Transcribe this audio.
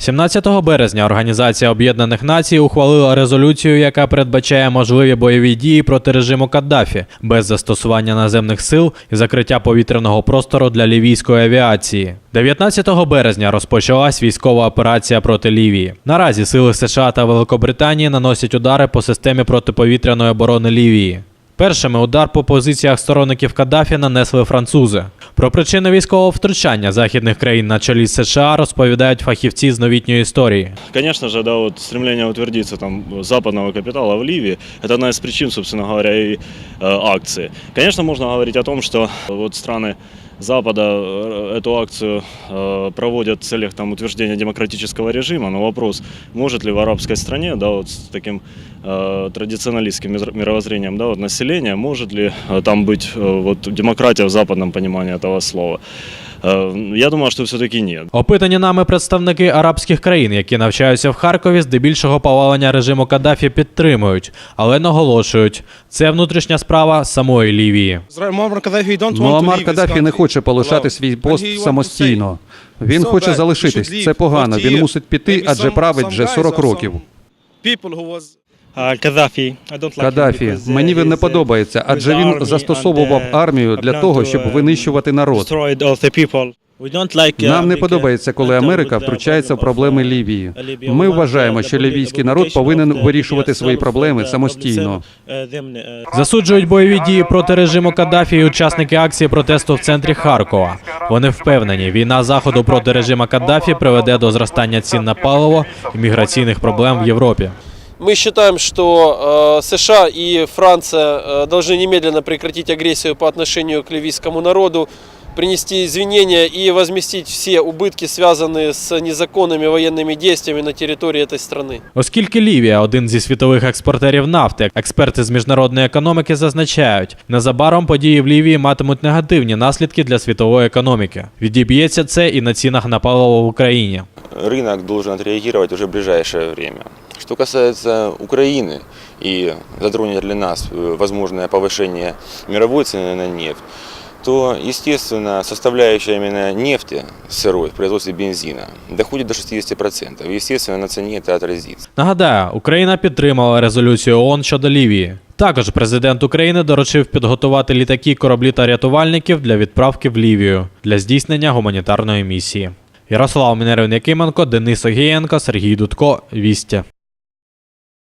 17 березня Організація Об'єднаних Націй ухвалила резолюцію, яка передбачає можливі бойові дії проти режиму Каддафі без застосування наземних сил і закриття повітряного простору для лівійської авіації. 19 березня розпочалась військова операція проти Лівії. Наразі сили США та Великобританії наносять удари по системі протиповітряної оборони Лівії. Першими удар по позиціях сторонників Каддафі нанесли французи. Про причини військового втручання західних країн на чолі з США розповідають фахівці з новітньої історії. Конечно же, да, вот стремление утвердиться там западного капитала в Ливии – это одна из причин, собственно говоря, и э, акции. Конечно, можно говорить о том, что вот страны Запада э, эту акцию э, проводят в целях там, утверждения демократического режима, но вопрос, может ли в арабской стране, да, вот с таким э, традиционалистским мизр- мировоззрением, да, вот население, может ли э, там быть э, вот демократия в западном понимании этого слова? Э, я думаю, что все-таки нет. Опитані нами представники арабських країн, які навчаються в Харкові, здебільшого повалення режиму Каддафі підтримують, але наголошують, це внутрішня справа самої Лівії. Муаммар Каддафі не хоче полишати свій пост самостійно. Він хоче залишитись. Це погано. Він мусить піти, адже править вже 40 років. Каддафі. Каддафі, мені він не подобається, адже він застосовував армію для того, щоб винищувати народ. Нам не подобається, коли Америка втручається в проблеми Лівії. Ми вважаємо, що лівійський народ повинен вирішувати свої проблеми самостійно. Засуджують бойові дії проти режиму Каддафі і учасники акції протесту в центрі Харкова. Вони впевнені, війна заходу проти режиму Каддафі приведе до зростання цін на паливо і міграційних проблем в Європі. Мы считаем, что э, США и Франция э, должны немедленно прекратить агрессию по отношению к ливийскому народу, принести извинения и возместить все убытки, связанные с незаконными военными действиями на территории этой страны. Оскільки Лівія один зі світових експортерів нафти, експерти з міжнародної економіки зазначають, незабаром події в Лівії матимуть негативні наслідки для світової економіки. Відіб'ється це і на цінах на паливо в Україні. рынок должен отреагировать уже в ближайшее время. Что касается Украины и затронет ли нас э, возможное повышение мировой цены на нефть, то, естественно, составляющая именно нефти сырой в производстве бензина доходит до 60%. Естественно, на цене это отразится. Нагадаю, Україна підтримала резолюцію ООН щодо Лівії. Також президент України доручив підготувати літаки, кораблі та рятувальників для відправки в Лівію для здійснення гуманітарної місії. Ярослав Мінервин Якименко, Денис Огієнко, Сергій Дудко. Вістя.